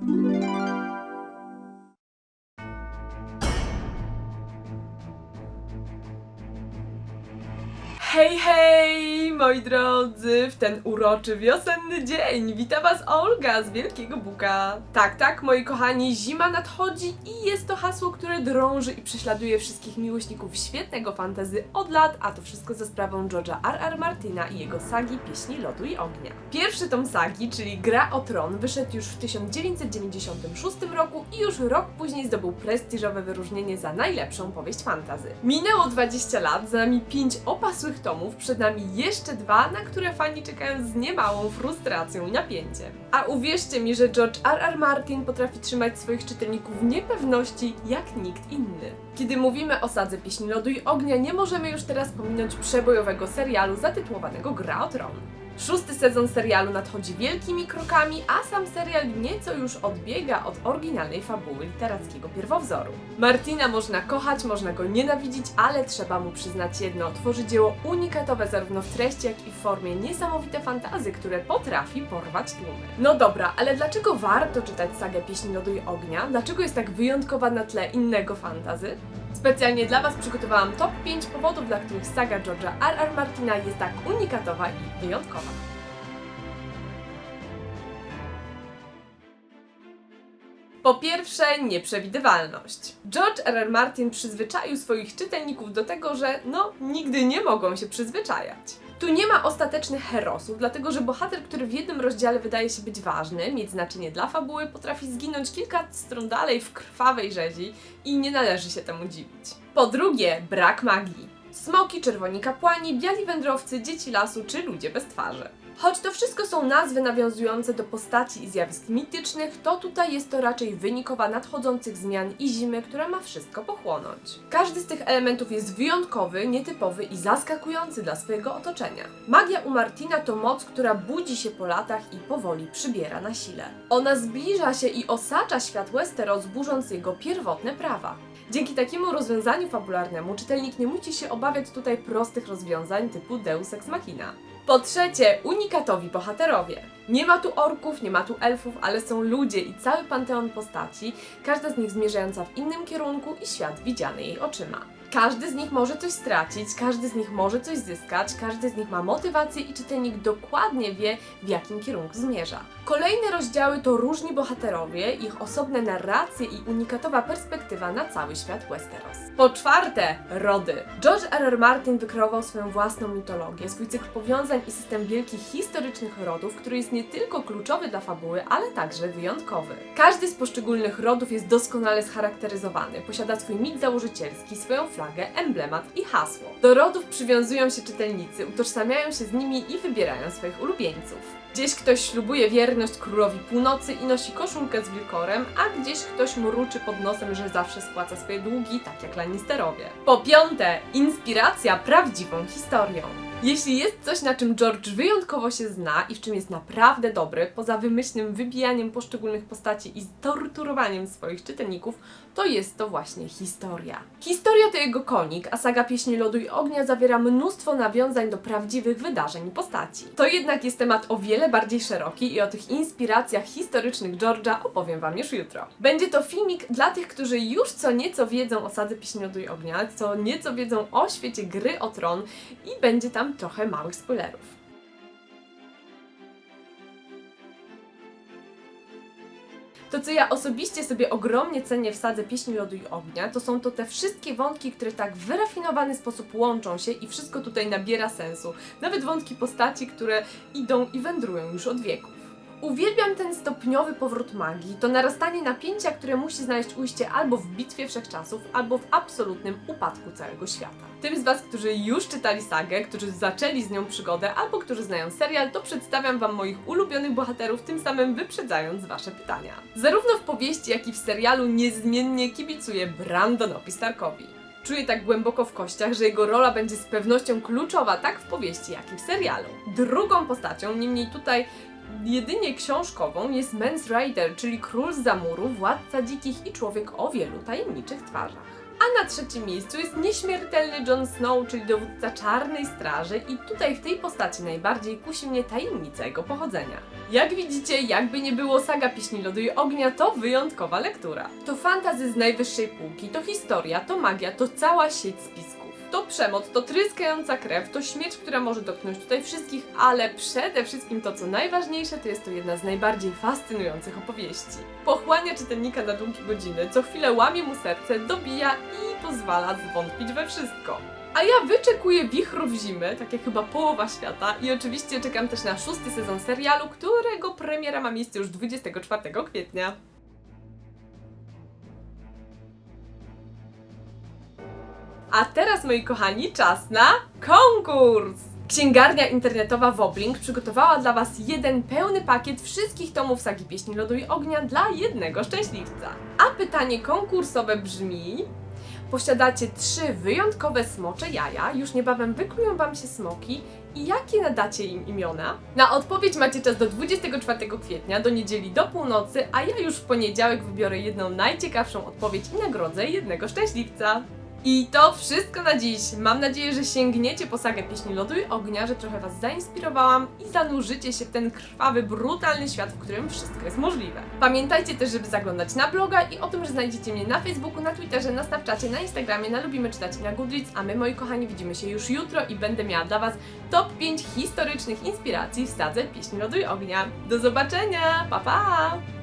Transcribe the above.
Hey, hey! Moi drodzy, w ten uroczy wiosenny dzień wita Was Olga z Wielkiego Buka. Tak, tak, moi kochani, zima nadchodzi i jest to hasło, które drąży i prześladuje wszystkich miłośników świetnego fantazy od lat, a to wszystko za sprawą George'a R.R. Martina i jego sagi Pieśni Lodu i Ognia. Pierwszy tom sagi, czyli Gra o Tron, wyszedł już w 1996 roku i już rok później zdobył prestiżowe wyróżnienie za najlepszą powieść fantazy. Minęło 20 lat, za nami 5 opasłych tomów, przed nami jeszcze dwa, na które fani czekają z niemałą frustracją i napięciem. A uwierzcie mi, że George R.R. Martin potrafi trzymać swoich czytelników w niepewności jak nikt inny. Kiedy mówimy o sadze Pieśni Lodu i Ognia, nie możemy już teraz pominąć przebojowego serialu zatytułowanego Gra o Tron. Szósty sezon serialu nadchodzi wielkimi krokami, a sam serial nieco już odbiega od oryginalnej fabuły literackiego pierwowzoru. Martina można kochać, można go nienawidzić, ale trzeba mu przyznać jedno: tworzy dzieło unikatowe zarówno w treści, jak i w formie niesamowite fantazy, które potrafi porwać tłumy. No dobra, ale dlaczego warto czytać sagę Pieśni Lodu i Ognia? Dlaczego jest tak wyjątkowa na tle innego fantazy? Specjalnie dla Was przygotowałam top 5 powodów, dla których saga George'a R.R. Martina jest tak unikatowa i wyjątkowa. Po pierwsze, nieprzewidywalność. George R. Martin przyzwyczaił swoich czytelników do tego, że no, nigdy nie mogą się przyzwyczajać. Tu nie ma ostatecznych herosów, dlatego że bohater, który w jednym rozdziale wydaje się być ważny, mieć znaczenie dla fabuły, potrafi zginąć kilka stron dalej w krwawej rzezi i nie należy się temu dziwić. Po drugie, brak magii. Smoki, czerwoni kapłani, biali wędrowcy, dzieci lasu czy ludzie bez twarzy. Choć to wszystko są nazwy nawiązujące do postaci i zjawisk mitycznych, to tutaj jest to raczej wynikowa nadchodzących zmian i zimy, która ma wszystko pochłonąć. Każdy z tych elementów jest wyjątkowy, nietypowy i zaskakujący dla swojego otoczenia. Magia u Martina to moc, która budzi się po latach i powoli przybiera na sile. Ona zbliża się i osacza świat Westeros, burząc jego pierwotne prawa. Dzięki takiemu rozwiązaniu fabularnemu czytelnik nie musi się obawiać tutaj prostych rozwiązań typu Deus Ex Machina. Po trzecie, unikatowi bohaterowie. Nie ma tu orków, nie ma tu elfów, ale są ludzie i cały panteon postaci, każda z nich zmierzająca w innym kierunku i świat widziany jej oczyma. Każdy z nich może coś stracić, każdy z nich może coś zyskać, każdy z nich ma motywację i czytelnik dokładnie wie, w jakim kierunku zmierza. Kolejne rozdziały to różni bohaterowie, ich osobne narracje i unikatowa perspektywa na cały świat Westeros. Po czwarte, rody. George R. R. Martin wykreował swoją własną mitologię, swój cykl powiązań i system wielkich historycznych rodów, który jest nie tylko kluczowy dla fabuły, ale także wyjątkowy. Każdy z poszczególnych rodów jest doskonale scharakteryzowany, posiada swój mit założycielski, swoją flagę, emblemat i hasło. Do rodów przywiązują się czytelnicy, utożsamiają się z nimi i wybierają swoich ulubieńców. Gdzieś ktoś ślubuje wierność królowi północy i nosi koszulkę z wilkorem, a gdzieś ktoś mruczy pod nosem, że zawsze spłaca swoje długi, tak jak Lannisterowie. Po piąte, inspiracja prawdziwą historią. Jeśli jest coś, na czym George wyjątkowo się zna i w czym jest naprawdę dobry, poza wymyślnym wybijaniem poszczególnych postaci i torturowaniem swoich czytelników, to jest to właśnie historia. Historia to jego konik, a saga Pieśni Lodu i Ognia zawiera mnóstwo nawiązań do prawdziwych wydarzeń i postaci. To jednak jest temat o wiele bardziej szeroki i o tych inspiracjach historycznych George'a opowiem Wam już jutro. Będzie to filmik dla tych, którzy już co nieco wiedzą o sadze Pieśni Lodu i Ognia, co nieco wiedzą o świecie gry o tron i będzie tam trochę małych spoilerów. To, co ja osobiście sobie ogromnie cenię w sadze Pieśni Lodu i Ognia, to są to te wszystkie wątki, które tak w wyrafinowany sposób łączą się i wszystko tutaj nabiera sensu. Nawet wątki postaci, które idą i wędrują już od wieków. Uwielbiam ten stopniowy powrót magii, to narastanie napięcia, które musi znaleźć ujście albo w bitwie wszechczasów, albo w absolutnym upadku całego świata. Tym z Was, którzy już czytali sagę, którzy zaczęli z nią przygodę, albo którzy znają serial, to przedstawiam Wam moich ulubionych bohaterów, tym samym wyprzedzając Wasze pytania. Zarówno w powieści, jak i w serialu niezmiennie kibicuję Brandonowi Starkowi. Czuję tak głęboko w kościach, że jego rola będzie z pewnością kluczowa tak w powieści, jak i w serialu. Drugą postacią, niemniej tutaj jedynie książkową, jest Mans Rider, czyli król z zamuru, władca dzikich i człowiek o wielu tajemniczych twarzach. A na trzecim miejscu jest nieśmiertelny Jon Snow, czyli dowódca Czarnej Straży i tutaj w tej postaci najbardziej kusi mnie tajemnica jego pochodzenia. Jak widzicie, jakby nie było saga Pieśni Lodu i Ognia, to wyjątkowa lektura. To fantazy z najwyższej półki, to historia, to magia, to cała sieć spisków. To przemoc, to tryskająca krew, to śmierć, która może dotknąć tutaj wszystkich, ale przede wszystkim to, co najważniejsze, to jest to jedna z najbardziej fascynujących opowieści. Pochłania czytelnika na długie godziny, co chwilę łamie mu serce, dobija i pozwala zwątpić we wszystko. A ja wyczekuję wichrów zimy, tak jak chyba połowa świata i oczywiście czekam też na szósty sezon serialu, którego premiera ma miejsce już 24 kwietnia. A teraz, moi kochani, czas na konkurs! Księgarnia internetowa Woblink przygotowała dla Was jeden pełny pakiet wszystkich tomów sagi Pieśni Lodu i Ognia dla jednego szczęśliwca. A pytanie konkursowe brzmi... Posiadacie trzy wyjątkowe smocze jaja, już niebawem wyklują Wam się smoki i jakie nadacie im imiona? Na odpowiedź macie czas do 24 kwietnia, do niedzieli do północy, a ja już w poniedziałek wybiorę jedną najciekawszą odpowiedź i nagrodzę jednego szczęśliwca. I to wszystko na dziś. Mam nadzieję, że sięgniecie po sagę Pieśni Lodu i Ognia, że trochę Was zainspirowałam i zanurzycie się w ten krwawy, brutalny świat, w którym wszystko jest możliwe. Pamiętajcie też, żeby zaglądać na bloga i o tym, że znajdziecie mnie na Facebooku, na Twitterze, na Snapchacie, na Instagramie, na Lubimy Czytać i na Goodreads, a my, moi kochani, widzimy się już jutro i będę miała dla Was top 5 historycznych inspiracji w sadze Pieśni Lodu i Ognia. Do zobaczenia! Pa, pa!